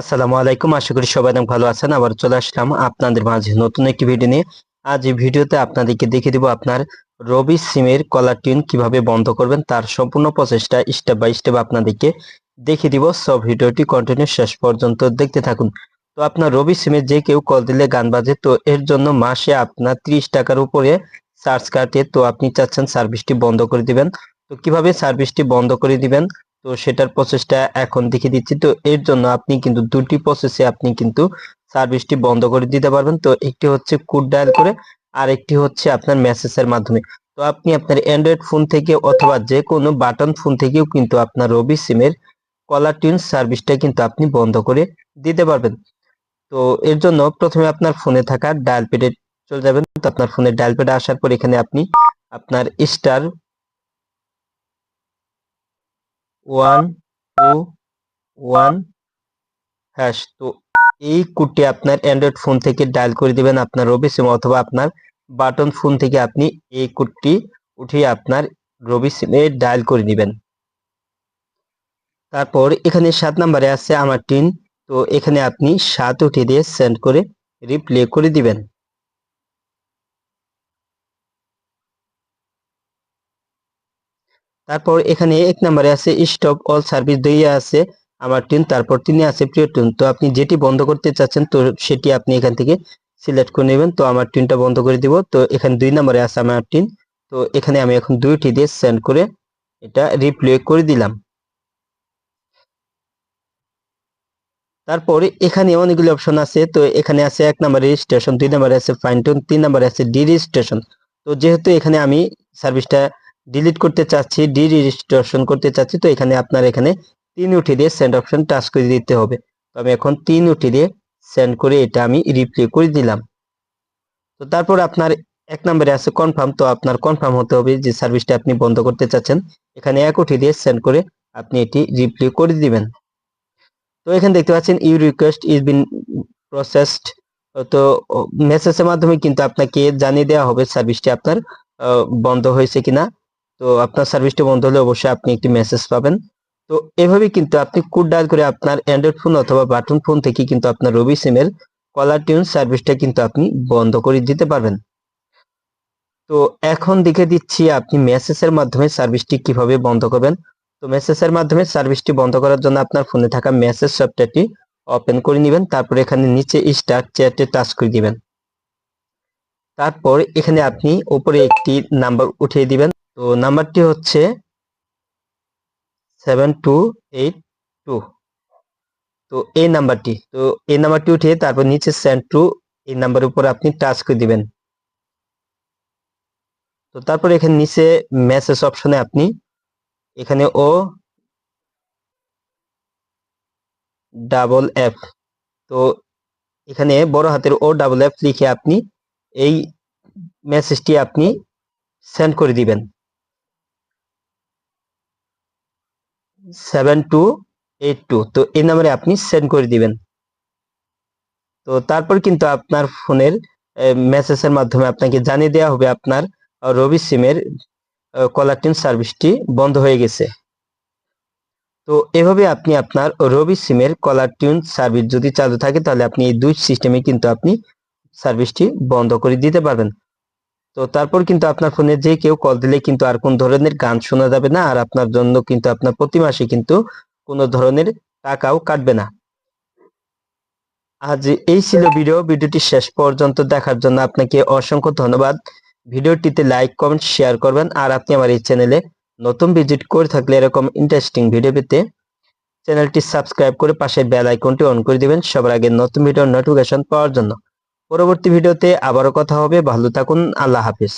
আসসালামু আলাইকুম। আশা করি সবাই অনেক ভালো আছেন। আবার চলে আসলাম আপনাদের মাঝে নতুন একটি ভিডিও নিয়ে। আজ এই ভিডিওতে আপনাদেরকে দেখিয়ে দিব আপনার রবি সিমের কলার টিউন কীভাবে বন্ধ করবেন, তার সম্পূর্ণ প্রসেসটা স্টেপ বাই স্টেপ আপনাদেরকে দেখিয়ে দিব। সব ভিডিওটি কন্টিনিউ শেষ পর্যন্ত দেখতে থাকুন। তো আপনার রবি সিমে যে কেউ কল দিলে গান বাজে, তো এর জন্য মাসে আপনার ত্রিশ টাকার উপরে চার্জ কাটে। তো আপনি চাচ্ছেন সার্ভিসটি বন্ধ করে দিবেন। তো কীভাবে সার্ভিসটি বন্ধ করে দিবেন? তো সেটার প্রসেসটা এখন দেখিয়ে দিচ্ছি। তো এর জন্য আপনি কিন্তু দুটি প্রসেসে আপনি কিন্তু সার্ভিসটি বন্ধ করে দিতে পারবেন। তো একটি হচ্ছে কোড ডায়াল করে আর একটি হচ্ছে আপনার মেসেজের মাধ্যমে। তো আপনি আপনার অ্যান্ড্রয়েড ফোন থেকে অথবা যে কোনো বাটন ফোন থেকেও কিন্তু আপনার রবি সিমের কলার টিউন সার্ভিসটা কিন্তু আপনি বন্ধ করে দিতে পারবেন। তো এর জন্য প্রথমে আপনার ফোনে থাকা ডায়াল পেডে চলে যাবেন। তো আপনার ফোনে ডায়াল পেডে আসার পর এখানে আপনি আপনার star one two one hash তো এই কোডটি আপনার অ্যান্ড্রয়েড ফোন থেকে ডায়াল করে দিবেন আপনার রবি সিম অথবা আপনার বাটন ফোন থেকে আপনি এই কোডটি উঠিয়ে আপনার রবি সিমে ডায়াল করে দিবেন। তারপর এখানে সাত নাম্বারে আছে আমার টিন। তো এখানে আপনি সাত উঠিয়ে দিয়ে সেন্ড করে রিপ্লে করে দিবেন। তারপর এখানে এক নম্বরে আছে, স্টপ অল সার্ভিস দুই আছে, আমার টিন তারপর তিনি আছে প্রিয় টিন তো আপনি যেটি বন্ধ করতে চাচ্ছেন, তো সেটি আপনি এখান থেকে সিলেক্ট করে নেবেন। তো আমার টিনটা বন্ধ করে দিব। তো এখানে দুই নম্বরে আছে আমার টিন তো এখানে আমি এখন দুইটি দিয়ে সেন্ড করে এটা রিপ্লে করে দিলাম। তারপরে এখানে অনেকগুলো অপশন আছে। তো এখানে আছে এক নম্বর রেজিস্ট্রেশন দুই নম্বরে আছে ফাইন টোন তিন নম্বরে আছে ডি রেজিস্ট্রেশন তো যেহেতু এখানে আমি সার্ভিসটা ডিলিট করতে চাচ্ছি ডি রেজিস্ট্রেশন করতে চাচ্ছি, তো এখানে আপনার এখানে তিন উঠে দিয়ে সেন্ড অপশন টাচ করে দিতে হবে। তো আমি এখন তিন উঠে দিয়ে সেন্ড করে এটা আমি রিপ্লে করে দিলাম। তো তারপর আপনার এক নম্বরে আছে কনফার্ম তো আপনার কনফার্ম হতে হবে যে সার্ভিসটা আপনি বন্ধ করতে চাচ্ছেন। এখানে এক উঠে দিয়ে সেন্ড করে আপনি এটি রিপ্লে করে দিবেন। তো এখানে দেখতে পাচ্ছেন you request is been processed তো মেসেজের মাধ্যমে কিন্তু আপনাকে জানিয়ে দেওয়া হবে সার্ভিসটি আপনার বন্ধ হয়েছে কিনা। তো আপনার সার্ভিসটি বন্ধ হলে অবশ্যই আপনি একটি মেসেজ পাবেন। তো এভাবে কিন্তু আপনি কোড ডায়াল করে আপনার অ্যান্ড্রয়েড ফোন অথবা বাটন ফোন থেকে কিন্তু আপনার রবি সিমের কলার টিউন সার্ভিসটা কিন্তু আপনি বন্ধ করে দিতে পারবেন। তো এখন দেখে দিচ্ছি আপনি মেসেজের মাধ্যমে সার্ভিসটি কীভাবে বন্ধ করবেন। তো মেসেজের মাধ্যমে সার্ভিসটি বন্ধ করার জন্য আপনার ফোনে থাকা মেসেজ সফটওয়্যারটি ওপেন করে নেবেন, তারপর এখানে নিচে স্টার্ট চ্যাটে টাচ করে দিবেন। তারপর এখানে আপনি উপরে একটি নাম্বার উঠিয়ে দিবেন। তো নাম্বারটি হচ্ছে সেভেন টু এইট টু তো এই নাম্বারটি, তো এই নাম্বারটি উঠিয়ে তারপর নিচে সেন্ড টু এই নাম্বারের উপর আপনি টাচ করে দিবেন। তো তারপর এখানে নিচে মেসেজ অপশনে আপনি এখানে ও ডাবল এফ তো এখানে বড় হাতের ও ডাবল এফ লিখে আপনি এই মেসেজটি আপনি সেন্ড করে দিবেন। সেভেন টু এইট টু তো এই নাম্বারে আপনি সেন্ড করে দিবেন। তো তারপর কিন্তু আপনার ফোনের মেসেজের মাধ্যমে আপনাকে জানিয়ে দেওয়া হবে আপনার রবি সিমের কলার সার্ভিসটি বন্ধ হয়ে গেছে। তো এভাবে আপনি আপনার রবি সিমের কলার টিউন সার্ভিস যদি চালু থাকে তাহলে আপনি এই দুই সিস্টেমে কিন্তু আপনি সার্ভিসটি বন্ধ করে দিতে পারবেন। তো তারপর কিন্তু আপনার ফোনে যে কেউ কল দিলে কিন্তু আর কোন ধরনের গান শোনা যাবে না, আর আপনার জন্য কিন্তু আপনার প্রতি মাসে কিন্তু কোনো ধরনের টাকাও কাটবে না। আজ এই ছিল ভিডিও ভিডিওটি শেষ পর্যন্ত দেখার জন্য আপনাকে অসংখ্য ধন্যবাদ। ভিডিওটিতে লাইক কমেন্ট শেয়ার করবেন, আর আপনি আমার এই চ্যানেলে নতুন ভিজিট করে থাকলে এরকম ইন্টারেস্টিং ভিডিও পেতে চ্যানেলটি সাবস্ক্রাইব করে পাশে বেল আইকনটি অন করে দিবেন, সবার আগে নতুন ভিডিওর নোটিফিকেশন পাওয়ার জন্য। পরবর্তী ভিডিওতে আবারও কথা হবে। ভালো থাকুন আল্লাহ হাফিজ।